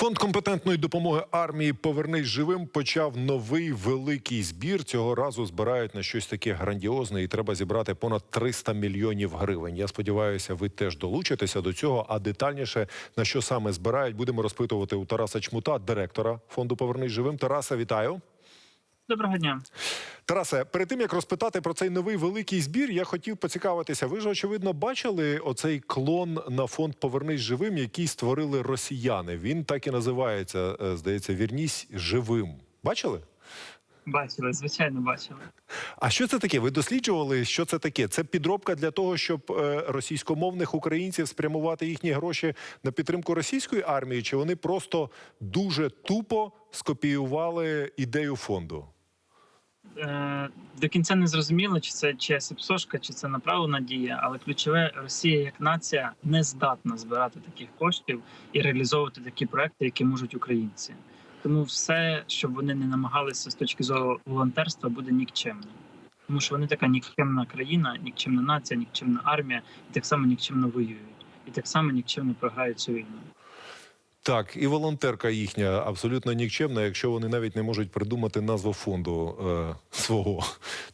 Фонд компетентної допомоги армії Повернись живим почав новий великий збір. Цього разу збирають на щось таке грандіозне, і треба зібрати понад 300 мільйонів гривень. Я сподіваюся, ви теж долучитеся до цього. А детальніше на що саме збирають, будемо розпитувати у Тараса Чмута, директора фонду Повернись живим. Тараса, вітаю. Доброго дня. Тарасе, перед тим як розпитати про цей новий великий збір, я хотів поцікавитися. Ви ж очевидно бачили оцей клон на фонд Повернись живим, який створили росіяни. Він так і називається, е, здається, Вірнісь живим. Бачили? Бачили, звичайно, бачили. А що це таке? Ви досліджували, що це таке? Це підробка для того, щоб е, російськомовних українців спрямувати їхні гроші на підтримку російської армії, чи вони просто дуже тупо скопіювали ідею фонду? Е, до кінця не зрозуміло, чи це чиясь псошка, чи це направлена дія, але ключове Росія як нація не здатна збирати таких коштів і реалізовувати такі проекти, які можуть українці. Тому все, щоб вони не намагалися з точки зору волонтерства, буде нікчемним. Тому що вони така нікчемна країна, нікчемна нація, нікчемна армія, і так само нікчемно воюють, і так само нікчемно програють цю війну. Так, і волонтерка їхня абсолютно нікчемна, якщо вони навіть не можуть придумати назву фонду е, свого.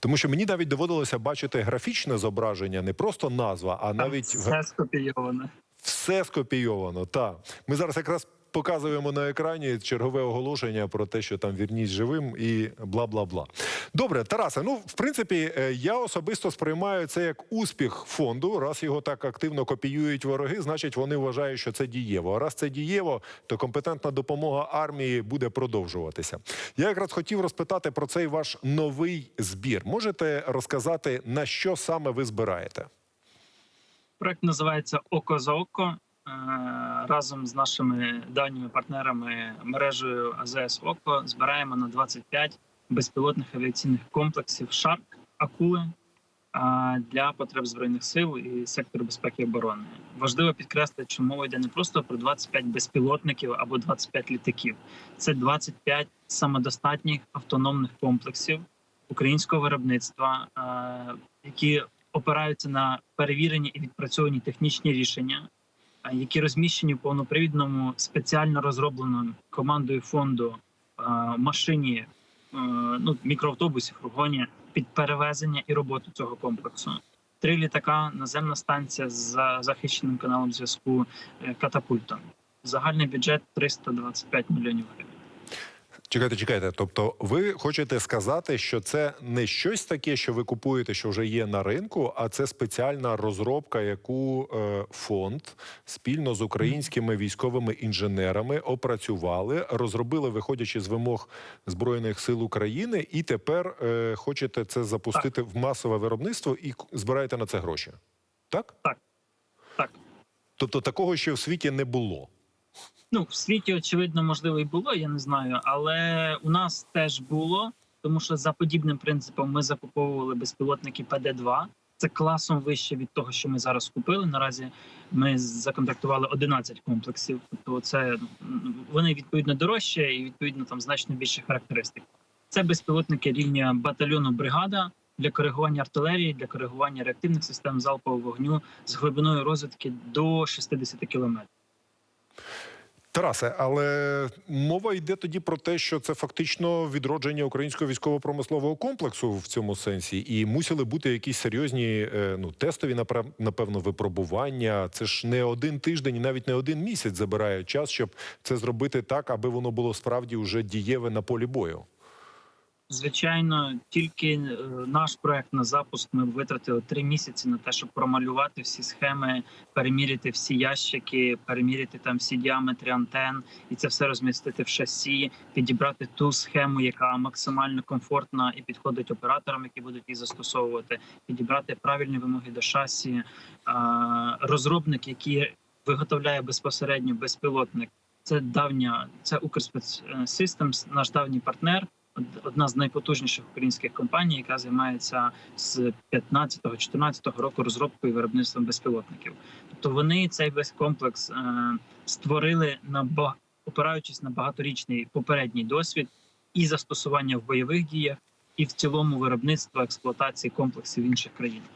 Тому що мені навіть доводилося бачити графічне зображення, не просто назва, а навіть все скопійоване. все скопійовано. Так. Ми зараз якраз показуємо на екрані чергове оголошення про те, що там вірність живим і бла бла бла. Добре, Тарасе. Ну, в принципі, е, я особисто сприймаю це як успіх фонду. Раз його так активно копіюють вороги, значить вони вважають, що це дієво. А раз це дієво, то компетентна допомога армії буде продовжуватися. Я якраз хотів розпитати про цей ваш новий збір. Можете розказати на що саме ви збираєте? Проект називається Око за око. Е, Разом з нашими давніми партнерами мережею АЗС Око збираємо на 25 безпілотних авіаційних комплексів Шарк Акули е, для потреб збройних сил і сектору безпеки і оборони. Важливо підкреслити, що мова йде не просто про 25 безпілотників або 25 літаків. Це 25 самодостатніх автономних комплексів українського виробництва, е, які опираються на перевірені і відпрацьовані технічні рішення, які розміщені в повнопривідному спеціально розробленому командою фонду машині, е, ну мікроавтобусі, фургоні під перевезення і роботу цього комплексу. Три літака, наземна станція з захищеним каналом зв'язку е, катапультом. Загальний бюджет 325 мільйонів гривень. Чекайте, чекайте. Тобто, ви хочете сказати, що це не щось таке, що ви купуєте, що вже є на ринку, а це спеціальна розробка, яку е, фонд спільно з українськими військовими інженерами опрацювали, розробили, виходячи з вимог збройних сил України, і тепер е, хочете це запустити в масове виробництво і збираєте на це гроші. Так? Так. Так. Тобто такого ще в світі не було. Ну, в світі, очевидно, можливо, і було, я не знаю, але у нас теж було, тому що за подібним принципом ми закуповували безпілотники ПД-2. Це класом вище від того, що ми зараз купили. Наразі ми законтрактували 11 комплексів. Тобто, це вони відповідно дорожче і відповідно там значно більше характеристик. Це безпілотники рівня батальйону бригада для коригування артилерії, для коригування реактивних систем залпового вогню з глибиною розвитки до 60 кілометрів. Тарасе, але мова йде тоді про те, що це фактично відродження українського військово-промислового комплексу в цьому сенсі, і мусили бути якісь серйозні е, ну тестові напевно випробування. Це ж не один тиждень, навіть не один місяць забирає час, щоб це зробити так, аби воно було справді вже дієве на полі бою. Звичайно, тільки е, наш проект на запуск ми витратили три місяці на те, щоб промалювати всі схеми, переміряти всі ящики, переміряти там всі діаметри антен, і це все розмістити в шасі, підібрати ту схему, яка максимально комфортна і підходить операторам, які будуть її застосовувати, підібрати правильні вимоги до шасі. Розробник, який виготовляє безпосередньо безпілотник, це давня, це Укрспецсистемс, наш давній партнер одна з найпотужніших українських компаній, яка займається з 15-14 року розробкою і виробництвом безпілотників. Тобто вони цей весь комплекс е, створили на опираючись на багаторічний попередній досвід і застосування в бойових діях, і в цілому виробництва експлуатації комплексів інших країнах.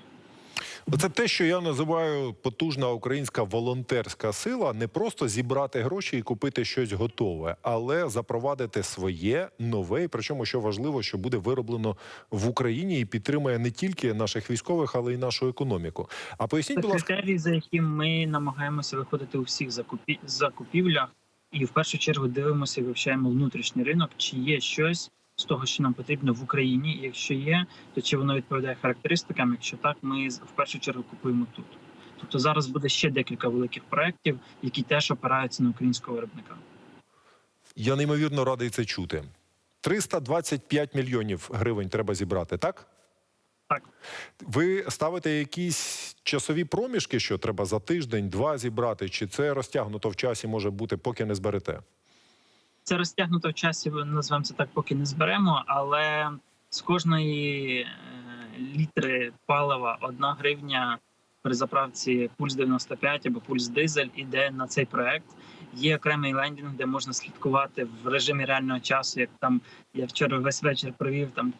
Це те, що я називаю потужна українська волонтерська сила, не просто зібрати гроші і купити щось готове, але запровадити своє нове, і причому що важливо, що буде вироблено в Україні і підтримує не тільки наших військових, але й нашу економіку. А поясніть, будь критерії, за яким ми намагаємося виходити у всіх закупі... закупівлях, і в першу чергу дивимося вивчаємо внутрішній ринок, чи є щось з того, що нам потрібно в Україні. І Якщо є, то чи воно відповідає характеристикам? Якщо так, ми в першу чергу купуємо тут. Тобто зараз буде ще декілька великих проєктів, які теж опираються на українського виробника. я неймовірно радий це чути. 325 мільйонів гривень треба зібрати, так? Так. Ви ставите якісь часові проміжки, що треба за тиждень, два зібрати, чи це розтягнуто в часі може бути, поки не зберете? Це розтягнуто в часі, називаємо це так, поки не зберемо, але з кожної е, літри палива одна гривня при заправці пульс 95 або пульс дизель іде на цей проект. Є окремий лендінг, де можна слідкувати в режимі реального часу. Як там я вчора весь вечір провів там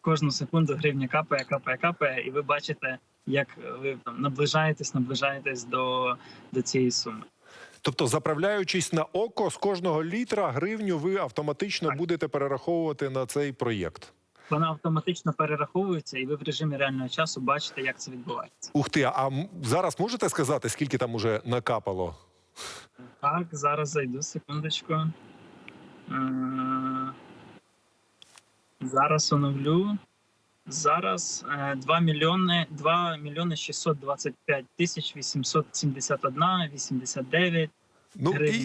кожну секунду гривня капає, капає, капає, і ви бачите, як ви там наближаєтесь, наближаєтесь до, до цієї суми. Тобто, заправляючись на око, з кожного літра гривню ви автоматично Так. будете перераховувати на цей проєкт. Вона автоматично перераховується, і ви в режимі реального часу бачите, як це відбувається. Ух ти, а зараз можете сказати, скільки там уже накапало? Так, зараз зайду секундочку. Е, Зараз оновлю. Зараз е, 2 мільйони 2 мільйони 625 тисяч 871 89. Ну і,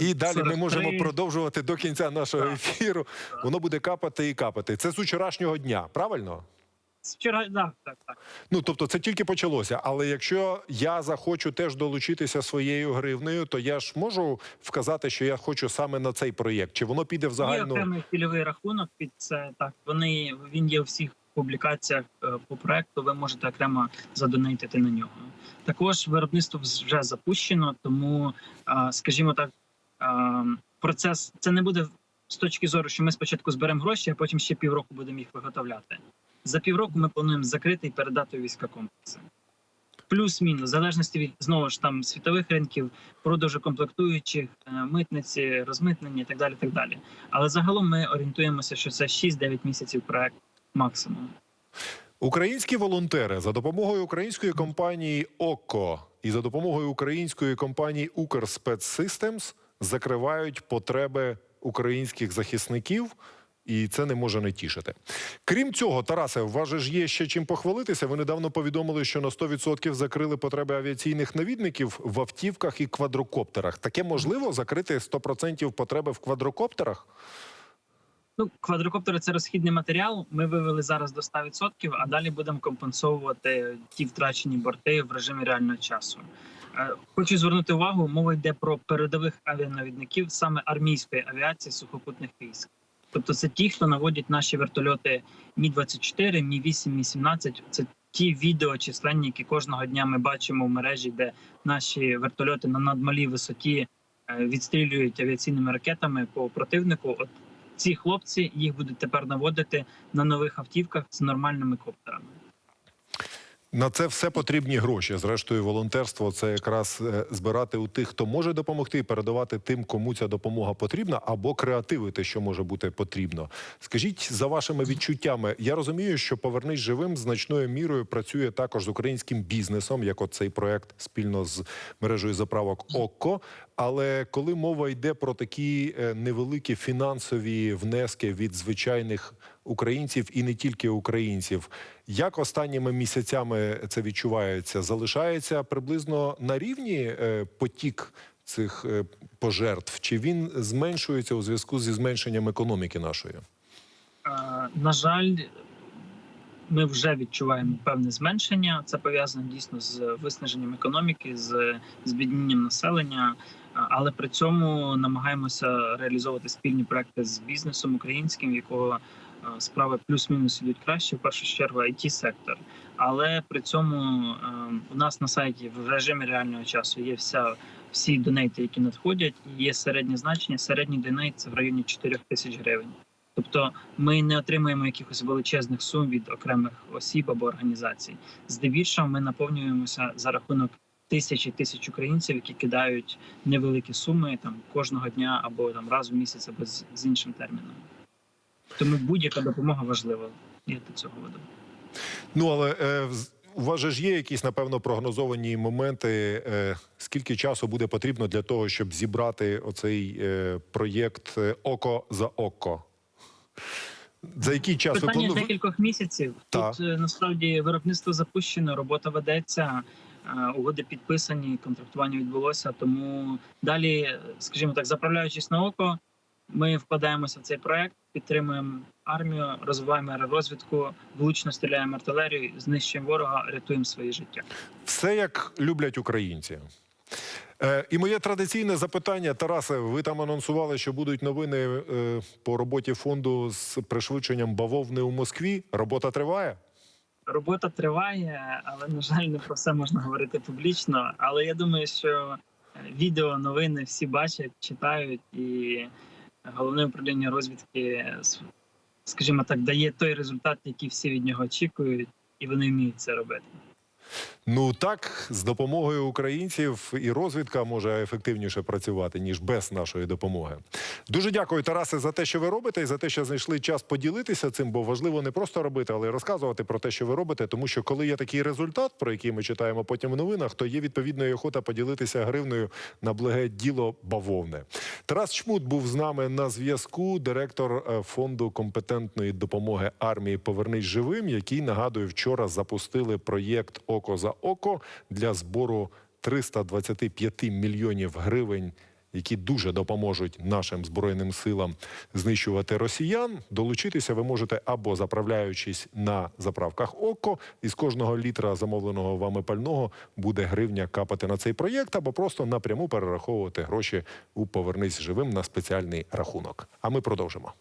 і, і далі ми можемо продовжувати до кінця нашого ефіру. Воно буде капати і капати. Це з вчорашнього дня, правильно? Вчора, так, так, так. Ну тобто, це тільки почалося. Але якщо я захочу теж долучитися своєю гривнею, то я ж можу вказати, що я хочу саме на цей проєкт. Чи воно піде в Є загальну? окремий пільовий рахунок під це. Так, вони він є у всіх публікаціях е, по проекту. Ви можете окремо задонейтити на нього. Також виробництво вже запущено, тому, скажімо так, процес це не буде з точки зору, що ми спочатку зберемо гроші, а потім ще півроку будемо їх виготовляти. За півроку ми плануємо закрити і передати війська комплекси. Плюс-мінус, в залежності від знову ж там світових ринків, продажу комплектуючих, е, митниці, розмитнення і так далі. Так далі. Але загалом ми орієнтуємося, що це 6-9 місяців проект максимум. Українські волонтери за допомогою української компанії ОКО і за допомогою української компанії Укрспецсистемс закривають потреби українських захисників. І це не може не тішити. Крім цього, Тарасе, у вас же ж є ще чим похвалитися. Ви недавно повідомили, що на 100% закрили потреби авіаційних навідників в автівках і квадрокоптерах. Таке можливо закрити 100% потреби в квадрокоптерах? Ну, квадрокоптери це розхідний матеріал. Ми вивели зараз до 100%, а далі будемо компенсовувати ті втрачені борти в режимі реального часу. Е, Хочу звернути увагу, мова йде про передових авіанавідників саме армійської авіації сухопутних військ. Тобто, це ті, хто наводять наші вертольоти Мі 24 Мі 8 Мі 17 Це ті відео численні, які кожного дня ми бачимо в мережі, де наші вертольоти на надмалій висоті е, відстрілюють авіаційними ракетами по противнику. От ці хлопці їх будуть тепер наводити на нових автівках з нормальними коптерами. На це все потрібні гроші. Зрештою, волонтерство це якраз е, збирати у тих, хто може допомогти, і передавати тим, кому ця допомога потрібна, або креативити, що може бути потрібно. Скажіть за вашими відчуттями. Я розумію, що повернись живим значною мірою працює також з українським бізнесом, як от цей проект спільно з мережею заправок ОККО. Але коли мова йде про такі е, невеликі фінансові внески від звичайних українців і не тільки українців, як останніми місяцями це відчувається? Залишається приблизно на рівні е, потік цих е, пожертв, чи він зменшується у зв'язку зі зменшенням економіки нашої? Е, На жаль, ми вже відчуваємо певне зменшення. Це пов'язано дійсно з виснаженням економіки, з збіднінням населення. Але при цьому намагаємося реалізовувати спільні проекти з бізнесом українським, якого справи плюс-мінус ідуть краще. В першу чергу it сектор. Але при цьому е, у нас на сайті в режимі реального часу є вся всі донейти, які надходять. Є середнє значення. Середній донейт це в районі 4 тисяч гривень. Тобто ми не отримуємо якихось величезних сум від окремих осіб або організацій. Здебільшого ми наповнюємося за рахунок тисяч і тисяч українців, які кидають невеликі суми там кожного дня або там раз у місяць, або з, з іншим терміном. Тому будь-яка допомога важлива. Я до цього веду. Ну але е, у вас же ж є якісь напевно прогнозовані моменти. Е, скільки часу буде потрібно для того, щоб зібрати оцей е, проєкт е, око за око? За який час ви плану- декількох місяців. Так. Тут е, насправді виробництво запущено, робота ведеться, е, угоди підписані, контрактування відбулося. Тому далі, скажімо так, заправляючись на око, ми вкладаємося в цей проект, підтримуємо армію, розвиваємо аеророзвідку, влучно стріляємо артилерію, знищуємо ворога, рятуємо свої життя. Все як люблять українці. Е, і моє традиційне запитання, Тарасе, ви там анонсували, що будуть новини е, по роботі фонду з пришвидшенням бавовни у Москві. Робота триває? Робота триває, але на жаль, не про все можна говорити публічно. Але я думаю, що е, відео, новини всі бачать, читають, і головне управління розвідки, скажімо так, дає той результат, який всі від нього очікують, і вони вміють це робити. Ну так, з допомогою українців і розвідка може ефективніше працювати ніж без нашої допомоги. Дуже дякую, Тарасе, за те, що ви робите, і за те, що знайшли час поділитися цим, бо важливо не просто робити, але й розказувати про те, що ви робите. Тому що коли є такий результат, про який ми читаємо потім в новинах, то є відповідно охота поділитися гривною на благе діло бавовне. Тарас Чмут був з нами на зв'язку, директор е, фонду компетентної допомоги армії Повернись живим, який нагадую, вчора запустили проєкт Око око для збору 325 мільйонів гривень. Які дуже допоможуть нашим збройним силам знищувати росіян. Долучитися ви можете або заправляючись на заправках ОКО, і з кожного літра замовленого вами пального буде гривня капати на цей проєкт, або просто напряму перераховувати гроші у повернись живим на спеціальний рахунок. А ми продовжимо.